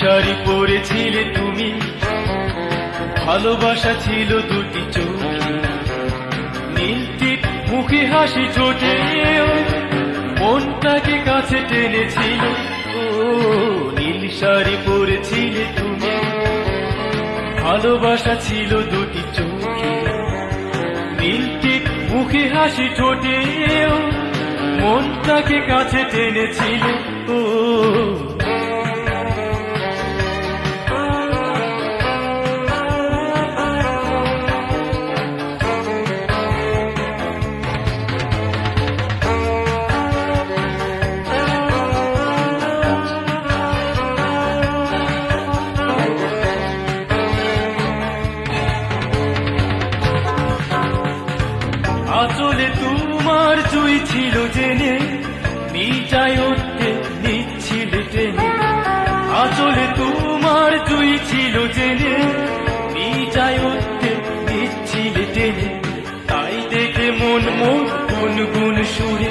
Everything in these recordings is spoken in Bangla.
শাড়ি পরেছিলে তুমি। ভালোবাসা ছিল দুটি চোখে। মুখে হাসি ঠোঁটে মনটাকে কাছে টেনেছিল। ও, নীল শাড়ি পরেছিলে তুমি। ভালোবাসা ছিল দুটি চোখে। নীল টিপ মুখে হাসি ঠোঁটে মনটাকে কাছে টেনেছিল। ও আসলে তোমার জুই ছিল জেনে নিচাই উঠতে নিচ্ছিলে টেনে। আসলে তোমার জুই ছিল জেনে নিচাই উঠতে নিচ্ছিলে টেনে। তাই দেখে মন মন গুন গুন সুরে,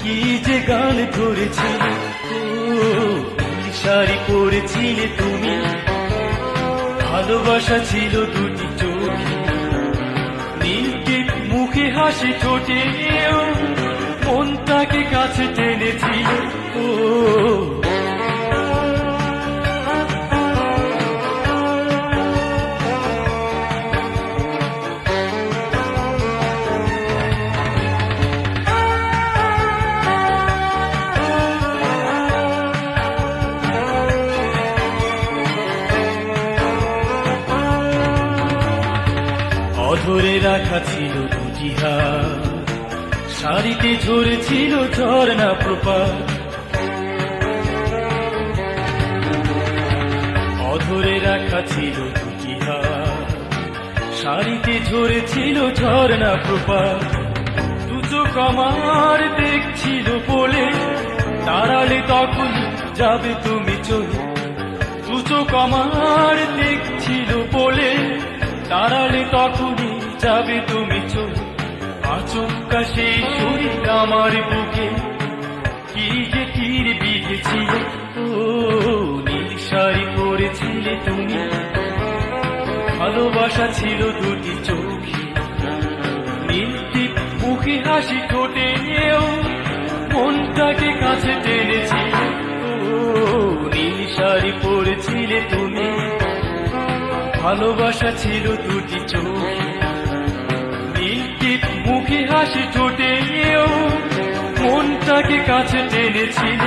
কি যে গান ধরেছিল? শাড়ি পরেছিলে তুমি? ভালোবাসা ছিল দুটি হাসি ঠোঁটে মনটাকে কাছে টেনেছি। ও অধরে রাখা ছিল হাত শাড়িতে ঝরেছিল ঝর্ণা প্রপাত। অধরে রাখা ছিল হাত শাড়িতে ঝরেছিল ঝর্ণা প্রপাত। দুচো কমার দেখছিল বলে। দাঁড়ালে তখন যাবে তুমি চলে। দুচো কমার দেখছিল বলে। দাঁড়ালে তখনই যাবে তুমি চলে আচমকা সেই শরীর আমার বুকে। কি যে তীর বিঁধেছিল, ও নীল শাড়ি পরেছিলে তুমি। ভালোবাসা ছিল দুটি চোখে, নীল মুখে হাসি ঠোঁটে নিয়েও মনটাকে কাছে টেনেছিল। ও নীল শাড়ি পরেছিলে তুমি। ভালোবাসা ছিল দুটি চোখে হাসি ঠোঁটে মনটাকে কাছে টেনেছিল।